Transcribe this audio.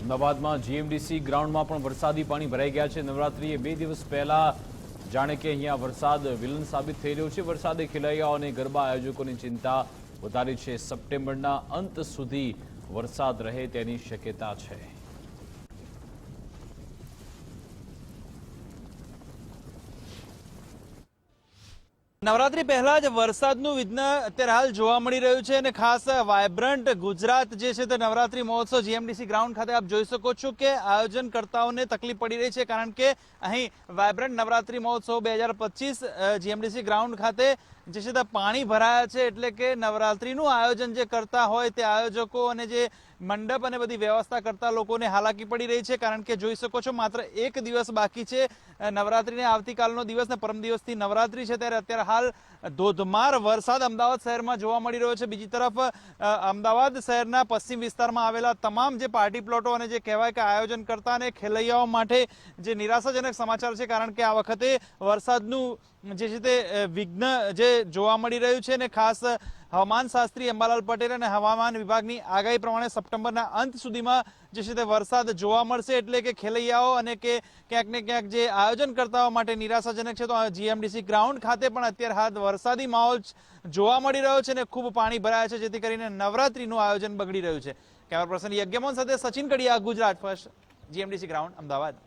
અમદાવાદમાં જીએમડીસી ગ્રાઉન્ડમાં પણ વરસાદી પાણી ભરાઈ ગયા છે. નવરાત્રિએ બે દિવસ પહેલા જાણે કે અહીંયા વરસાદ વિલન સાબિત થઈ રહ્યો છે. વરસાદે ખેલૈયાઓ અને ગરબા આયોજકોની ચિંતા વધારી છે. સપ્ટેમ્બરના અંત સુધી વરસાદ રહે તેની શક્યતા છે. નવરાત્રી પહેલા જ વરસાદનું વિઘ્ન અત્યારે હાલ જોવા મળી રહ્યું છે અને ખાસ વાયબ્રન્ટ ગુજરાત જે છે તે નવરાત્રી મહોત્સવ જીએમડીસી ગ્રાઉન્ડ ખાતે આપ જોઈ શકો છો કે આયોજનકર્તાઓને તકલીફ પડી રહી છે કારણ કે અહીં વાયબ્રન્ટ નવરાત્રી મહોત્સવ બે હજાર પચીસ જીએમડીસી ગ્રાઉન્ડ ખાતે જે છે તે પાણી ભરાયા છે એટલે કે નવરાત્રીનું આયોજન જે કરતા હોય તે આયોજકો અને જે મંડપ અને બધી વ્યવસ્થા કરતા લોકોને હાલાકી પડી રહી છે. કારણ કે જોઈ શકો છો માત્ર એક દિવસ બાકી છે. નવરાત્રીને આવતીકાલનો દિવસ ને પરમ દિવસથી નવરાત્રી છે ત્યારે અત્યારે હાલ ધોધમાર વરસાદ અમદાવાદ શહેરમાં જોવા મળી રહ્યો છે. બીજી તરફ અમદાવાદ શહેરના પશ્ચિમ વિસ્તારમાં આવેલા તમામ જે પાર્ટી પ્લોટો અને જે કહેવાય કે આયોજન કરતા અને ખેલૈયાઓ માટે જે નિરાશાજનક સમાચાર છે, કારણ કે આ વખતે વરસાદનું જે છે તે વિઘ્ન, જે જોવા મળી રહ્યું છે અને ખાસ હવામાન શાસ્ત્રી અંબાલાલ પટેલ અને હવામાન વિભાગની આગાહી પ્રમાણે સપ્ટેમ્બરના અંત સુધીમાં જે છે તે વરસાદ જોવા મળશે. એટલે કે ખેલૈયાઓ અને કે ક્યાંક ને ક્યાંક જે આયોજનકર્તાઓ માટે નિરાશાજનક છે, તો જીએમડીસી ગ્રાઉન્ડ ખાતે પણ અત્યારે હાલ વરસાદી માહોલ જોવા મળી રહ્યો છે અને ખૂબ પાણી ભરાયા છે, જેથી કરીને નવરાત્રીનું આયોજન બગડી રહ્યું છે. કેમેરા પર્સન યજ્ઞમોહન સાથે Sachin Kadiya, Gujarat first, GMDC ground, Ahmedabad.